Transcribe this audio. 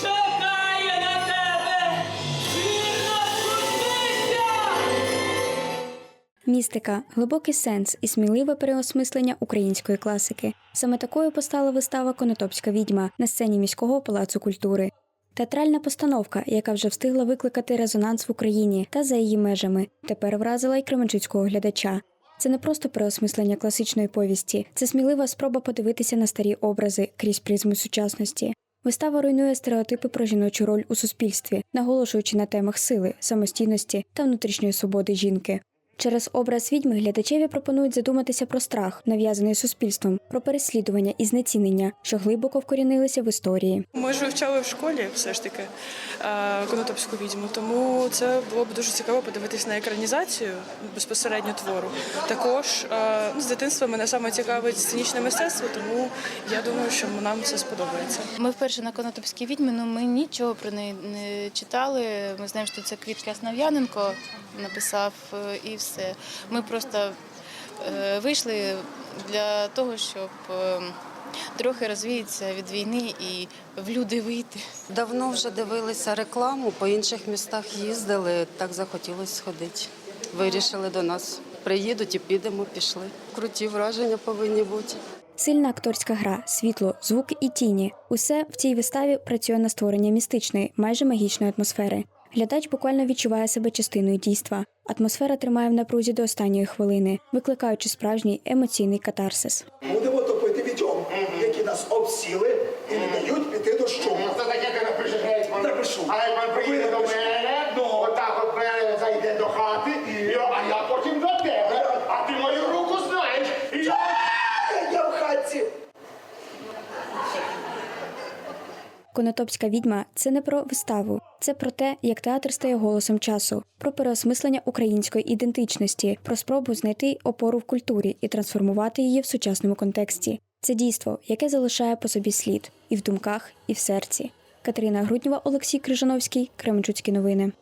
чекає на тебе. Вірно спустися! Містика, глибокий сенс і сміливе переосмислення української класики. Саме такою постала вистава Конотопська відьма на сцені міського палацу культури. Театральна постановка, яка вже встигла викликати резонанс в Україні та за її межами, тепер вразила й кременчуцького глядача. Це не просто переосмислення класичної повісті, це смілива спроба подивитися на старі образи крізь призму сучасності. Вистава руйнує стереотипи про жіночу роль у суспільстві, наголошуючи на темах сили, самостійності та внутрішньої свободи жінки. Через образ відьми глядачеві пропонують задуматися про страх, нав'язаний суспільством, про переслідування і знецінення, що глибоко вкорінилися в історії. Ми ж вивчали в школі все ж таки е, конотопську відьму, тому це було б дуже цікаво подивитись на екранізацію безпосередньо твору. Також е, ну, з дитинства мене саме цікавить сценічне мистецтво, тому я думаю, що нам це сподобається. Ми вперше на Конотопській відьмі, ну ми нічого про неї не читали. Ми знаємо, що це Квітка Основ'яненко написав е, і все. Ми просто е, вийшли для того, щоб е, трохи розвіятися від війни і в люди вийти. Давно вже дивилися рекламу, по інших містах їздили, так захотілося сходити. Вирішили до нас. Приїдуть і підемо, пішли. Круті враження повинні бути. Сильна акторська гра, світло, звук і тіні усе в цій виставі працює на створення містичної, майже магічної атмосфери. Глядач буквально відчуває себе частиною дійства. Атмосфера тримає в напрузі до останньої хвилини, викликаючи справжній емоційний катарсис. Будемо топити відьом, які нас обсіли і не дають піти до шуму. Це таке ти напишеш гетьман. Напишу. А гетьман приїде до мене, Ну. отак от мене зайде до хати, і, а я потім до тебе. А ти мою руку знаєш. І. Я в хатці. Конотопська відьма це не про виставу, це про те, як театр стає голосом часу, про переосмислення української ідентичності, про спробу знайти опору в культурі і трансформувати її в сучасному контексті. Це дійство, яке залишає по собі слід і в думках, і в серці. Катерина Груднєва, Олексій Крижановський, Кременчуцькі новини.